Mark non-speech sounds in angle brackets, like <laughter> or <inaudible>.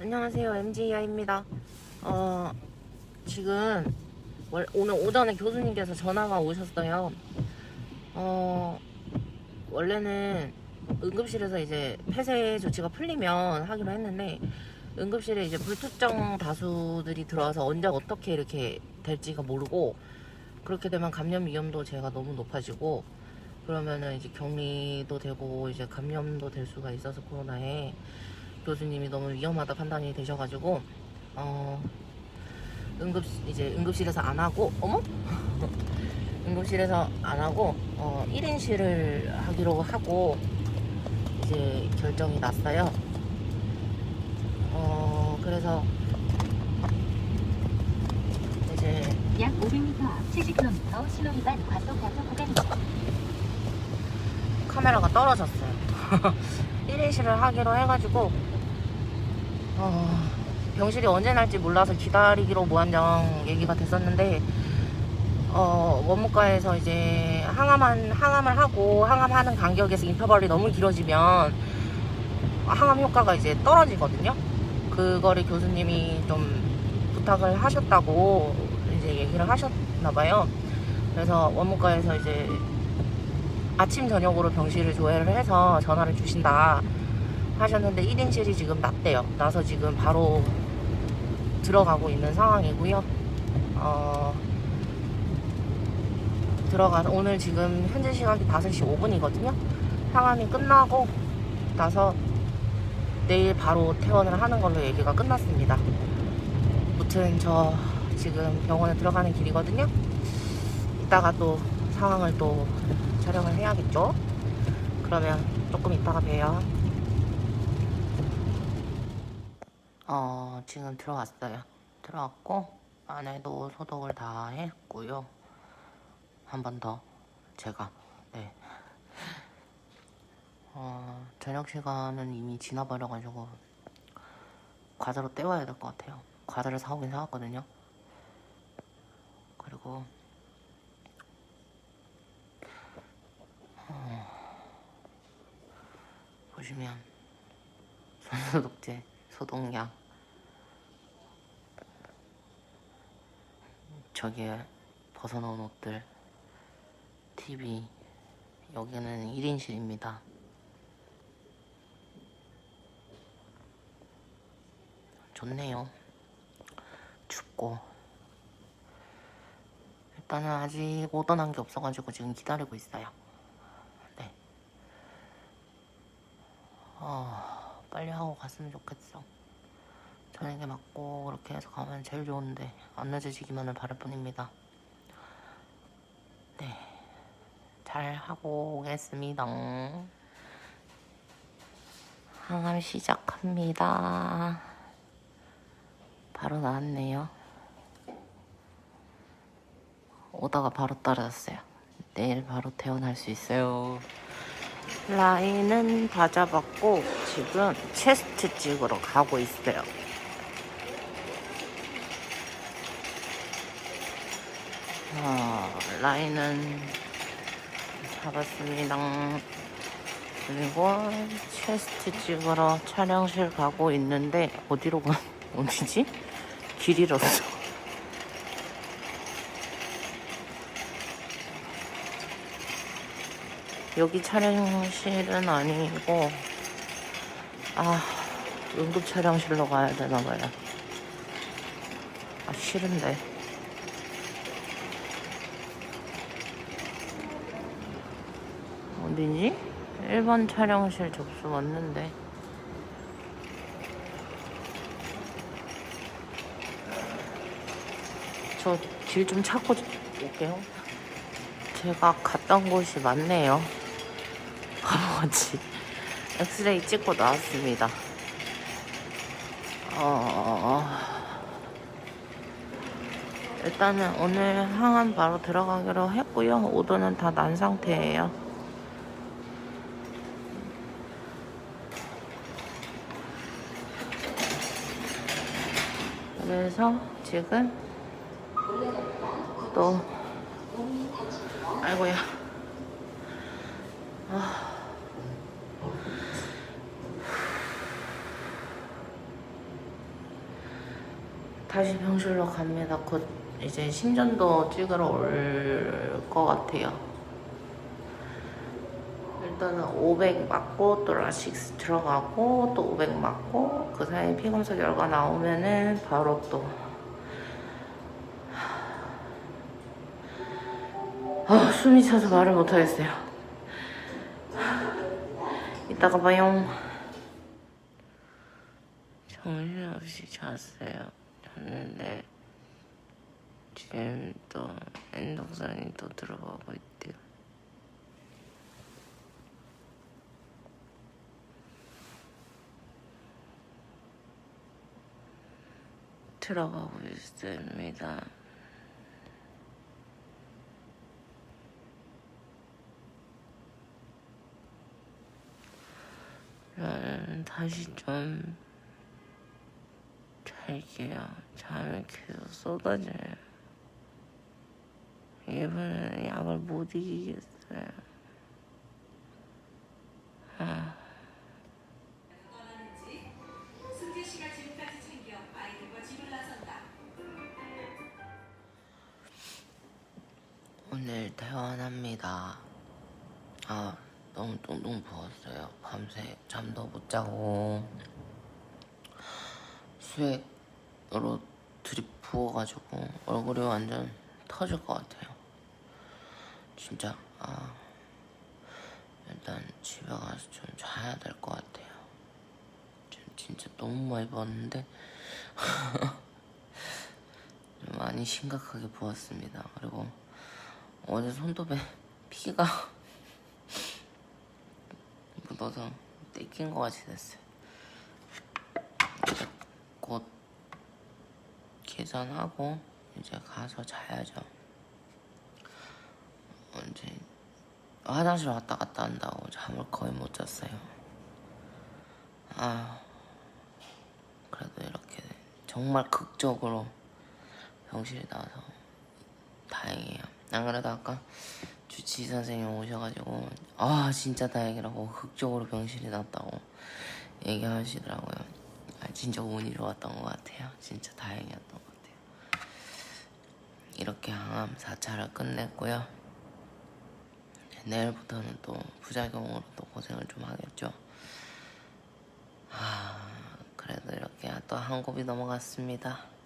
안녕하세요. MGI입니다. 어, 지금 월- 오늘 오전에 교수님께서 전화가 오셨어요. 어, 원래는 응급실에서 이제 폐쇄 조치가 풀리면 하기로 했는데 응급실에 이제 불특정 다수들이 들어와서 언제 어떻게 이렇게 될지가 모르고 그렇게 되면 감염 위험도 제가 너무 높아지고 그러면은 이제 격리도 되고 이제 감염도 될 수가 있어서 코로나에 교수님이 너무 위험하다 판단이 되셔가지고 어 응급 이제 응급실에서 안 하고 어머 <laughs> 응급실에서 안 하고 어 1인실을 하기로 하고 이제 결정이 났어요. 어 그래서 이제 약 500m 앞 70km 신호위반 과속 단속 구간입니다. 카메라가 떨어졌어요. <laughs> 1인실을 하기로 해가지고 어, 병실이 언제 날지 몰라서 기다리기로 무한정 얘기가 됐었는데 어, 원무과에서 이제 항암한 항암을 하고 항암하는 간격에서 인터벌이 너무 길어지면 항암 효과가 이제 떨어지거든요. 그거를 교수님이 좀 부탁을 하셨다고 이제 얘기를 하셨나 봐요. 그래서 원무과에서 이제 아침 저녁으로 병실을 조회를 해서 전화를 주신다 하셨는데 1인실이 지금 났대요. 나서 지금 바로 들어가고 있는 상황이고요. 어, 들어가서 오늘 지금 현재 시각이 5시 5분이거든요. 상황이 끝나고 나서 내일 바로 퇴원을 하는 걸로 얘기가 끝났습니다. 무튼 저 지금 병원에 들어가는 길이거든요. 이따가 또 상황을 또 촬영을 해야겠죠? 그러면 조금 이따가 봬요. 어, 지금 들어왔어요. 들어왔고, 안에도 소독을 다 했고요. 한 번 더, 제가, 네. 어, 저녁 시간은 이미 지나버려가지고, 과자로 때워야 될 것 같아요. 과자를 사오긴 사왔거든요. 그리고, 보시면 <laughs> 손소독제, 소독약. 저기에 벗어놓은 옷들 TV 여기는 1인실입니다. 좋네요. 춥고. 일단은 아직 오던한 게 없어가지고 지금 기다리고 있어요. 네. 아, 빨리 하고 갔으면 좋겠어. 저녁에 맞고 그렇게 해서 가면 제일 좋은데 안 늦어지기만을 바랄 뿐입니다. 네, 잘 하고 오겠습니다. 항암 시작합니다. 바로 나왔네요. 오다가 바로 떨어졌어요. 내일 바로 퇴원할 수 있어요. 라인은 다 잡았고 지금 체스트 찍으러 가고 있어요. 어, 라인은 잡았습니다. 그리고 체스트 찍으러 촬영실 가고 있는데 어디로 가? 어디지? 길 잃었어. 여기 촬영실은 아니고 아 응급 촬영실로 가야 되나 봐요. 아 싫은데. 어디지? 1번 촬영실 접수 왔는데. 저 길 좀 찾고 올게요. 제가 갔던 곳이 맞네요. 바보같이 엑스레이 찍고 나왔습니다. 어... 일단은 오늘 항암 바로 들어가기로 했고요. 오도는 다 난 상태예요. 그래서 지금 또 아이고야. 아. 다시 병실로 갑니다. 곧 이제 심전도 찍으러 올 것 같아요. 일단은 500 맞고 또 라식스 들어가고 또 500 맞고 그 사이에 피검사 결과 나오면은 바로 또 아, 숨이 차서 말을 못하겠어요. 이따가 봐요. 정신없이 잤어요. 잤는데 지금 또 엔독산이 또 들어가고 있대요. 들어가고 있습니다. 다시 좀 잘게요. 잠이 계속 쏟아져요. 이번에는 약을 못 이기겠어요. 아. 오늘 퇴원합니다. 아, 너무 똥똥 부었어요. 밤새 잠도 못 자고 수액 으로 들이 부어가지고 얼굴이 완전 터질 것 같아요. 진짜 아 일단 집에 가서 좀 자야 될 것 같아요. 지금 진짜 너무 많이 부었는데 <laughs> 좀 많이 심각하게 부었습니다. 그리고 어제 손톱에 <laughs> 피가 <laughs> 묻어서 떼낀 것 같이 됐어요. 곧 계산하고 이제 가서 자야죠. 언제 화장실 왔다 갔다 한다고 잠을 거의 못 잤어요. 아 그래도 이렇게 정말 극적으로 병실에 나와서 다행이에요. 안 그래도 아까 주치 선생님 오셔가지고 아 진짜 다행이라고 극적으로 병실이 났다고 얘기하시더라고요. 아 진짜 운이 좋았던 것 같아요. 진짜 다행이었던 것 같아요. 이렇게 항암 4차를 끝냈고요. 이제 내일부터는 또 부작용으로 또 고생을 좀 하겠죠. 아 그래도 이렇게 또 한 곱이 넘어갔습니다.